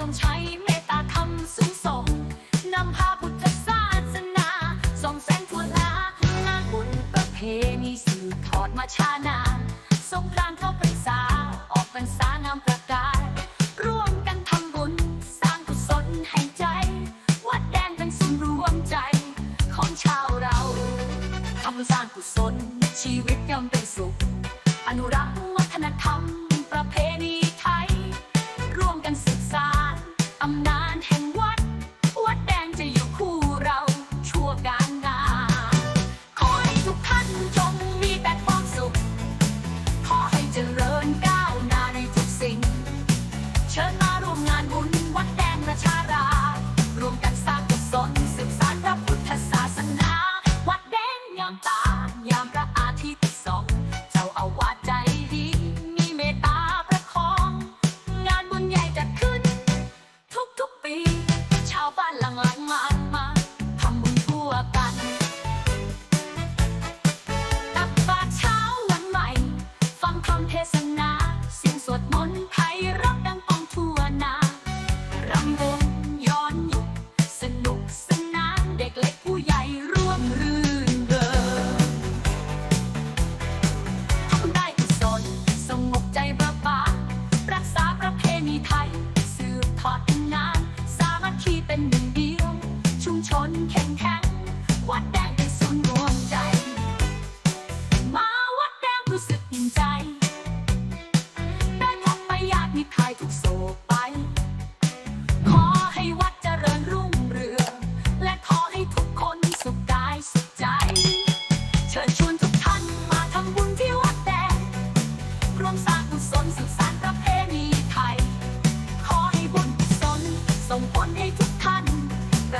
ต้งใช้เมตตามสูงส่งนำพาพุทธศาสนาส่องแสงทั่วลางานบุญประเพณีสืบทอดมาช้านานสงกรานข้าพรรษาออกพรรษานำประกาศร่วมกันทำบุญ สร้างกุศลให้ใจ วัดแดงเป็นศูนย์วมใจ ของชาวเราทำสร้างกุศลชีวิตย่อมเป็นสุข อนุรักษ์วัฒนธรรม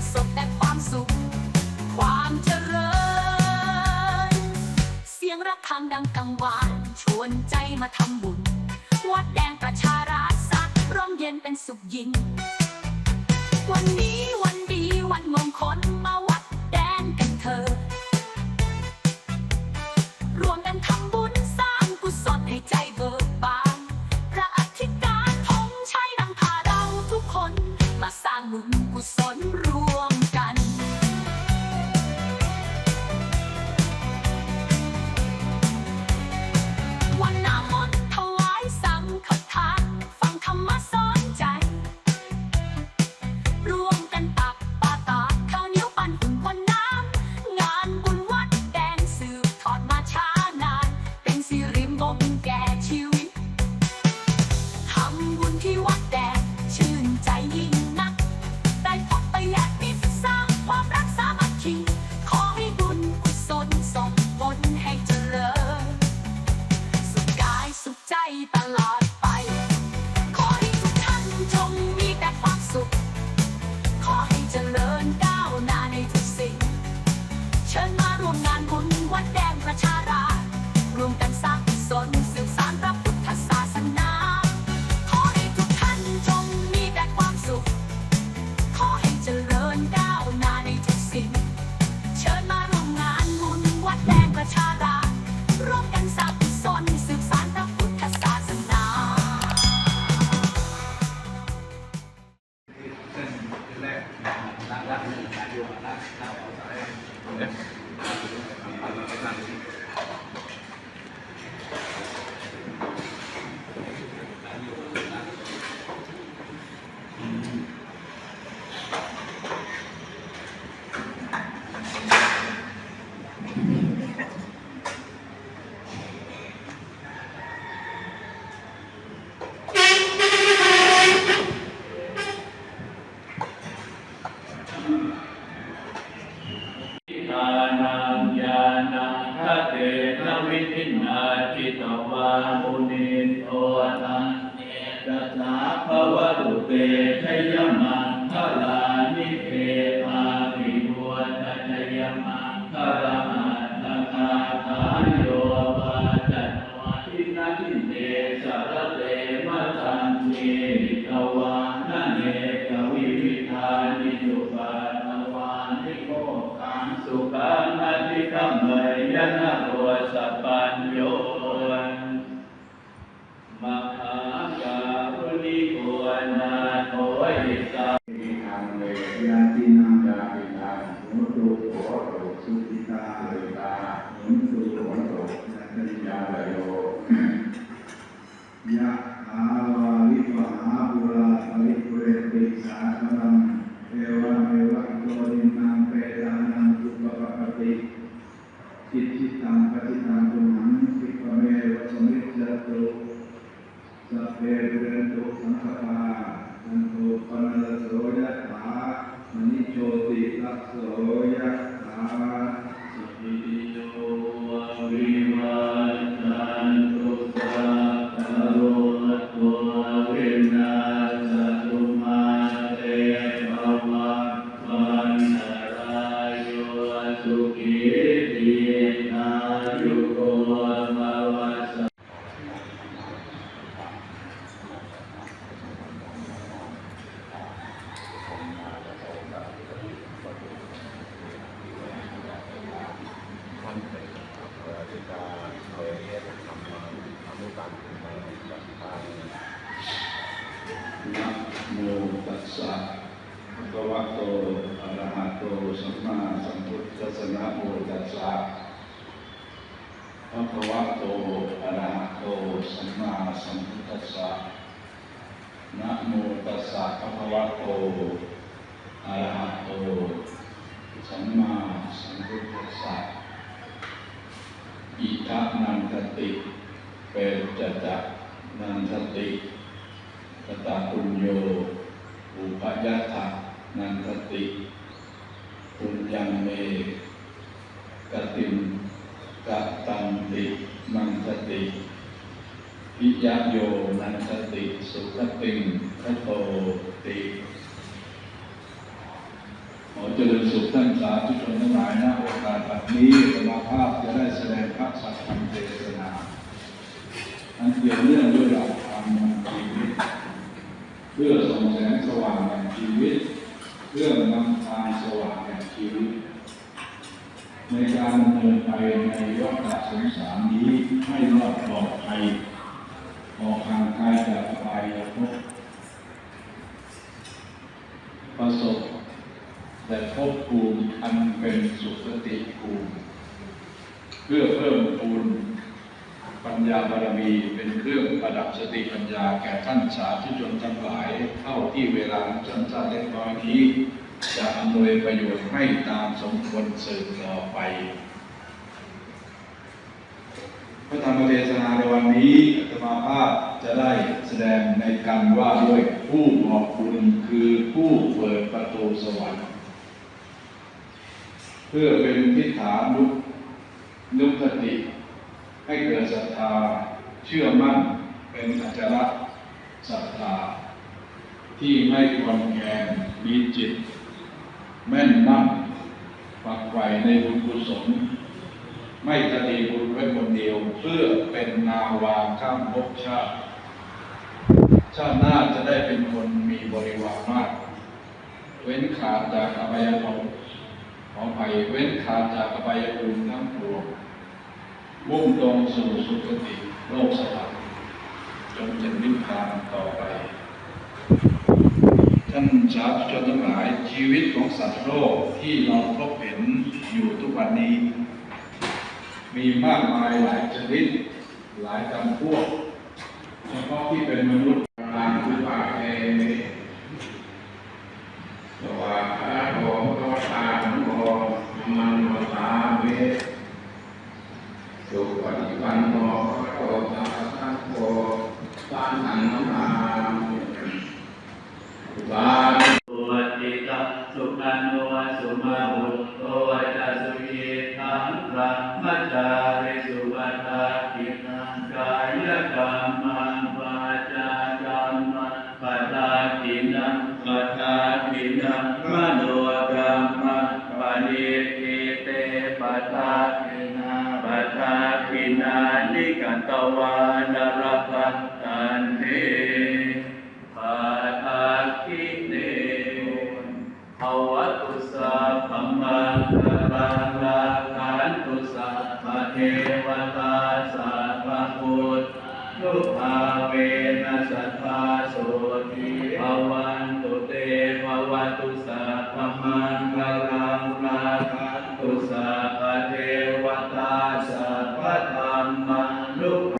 ประสบแต่ความสุข ความเจริญ เสียงระฆังดังกังวานชวนใจมาทำบุญ วัดแดงประชาราษฎร์ร่เย็นเป็นสุขยิ่ง นะโมตัสสะภะคะวะโตอะระหะโตสัมมาสัมพุทธัสสะนะโมตัสสะภะคะวะโตอะระหะโตสัมมาสัมพุทธัสสะนะโมตัสสะภะคะวะโตอะระหะโตสัมมาสัมพุทธัสสะอิทะนันทติเปจจะนันทติ โยอุปยัตถะนันทติปุญญังเมกติมกตัมตินันทติวิยโยนันทติสุขติงคโตติขอเจริญสุขท่านสาธุชนทั้งหลายนะโอกาสแบบนี้สมาภาพจะได้แสดงพระสัจธรรมเทศนาอันเกี่ยวเนื่องด้วยหลักธรรมชีวิต พื่อส่องแสงสว่างแห่งชีวิตเพื่อนำทางสว่างแห่งชีวิต ในการดำเนินไปในวัฏสงสารนี้ให้รอดปลอดภัยออกห่างไกลจากอบายภพประสบแต่ภพภูมิอันเป็นสุขติภูมิเพื่อเพิ่มพูน ปัญญาบารมีเป็นเครื่องประดับสติปัญญาแก่ท่านสาธุชนทั้งหลายเท่าที่เวลาสั้นๆเล็กน้อยนี้ จะอำนวยประโยชน์ให้ตามสมควรสืบต่อไปพระธรรมเทศนาในวันนี้อาตมาภาพจะได้แสดงในการว่าด้วยผู้บอกคุณคือผู้เปิดประตูสวรรค์ เพื่อเป็นทิฏฐานุนุคติ ให้เกิดศรัทธาเชื่อมั่นเป็นอัจฉริศรัทธาที่ไม่คลอนแคลนมีจิต แม่นมั่นฝักใฝ่ในบุญกุศลไม่คดีบุญไว้คนเดียวเพื่อเป็นนาวาข้ามภพชาติ ชาติหน้าจะได้เป็นคนมีบริวารมาก เว้นขาดจากอบายภูมิขอไปเว้นขาดจากอบายภูมิทั้งปวง มุ่งตรงสู่สุคติโลกสวรรค์จนถึงนิพพานต่อไป ท่านสาธุชนทั้งหลายชีวิตของสัตว์โลกที่เราพบเห็นอยู่ทุกวันนี้ มีมากมายหลายชนิดหลายจำพวกเฉพาะที่เป็นมนุษย์ตามคือปากเองสวาคาโตโตตาโมมันโมตาเว สุปฏิปันโนโตสาสังโฆสานังนาสา สุ วัติตาสุขันโนสุมา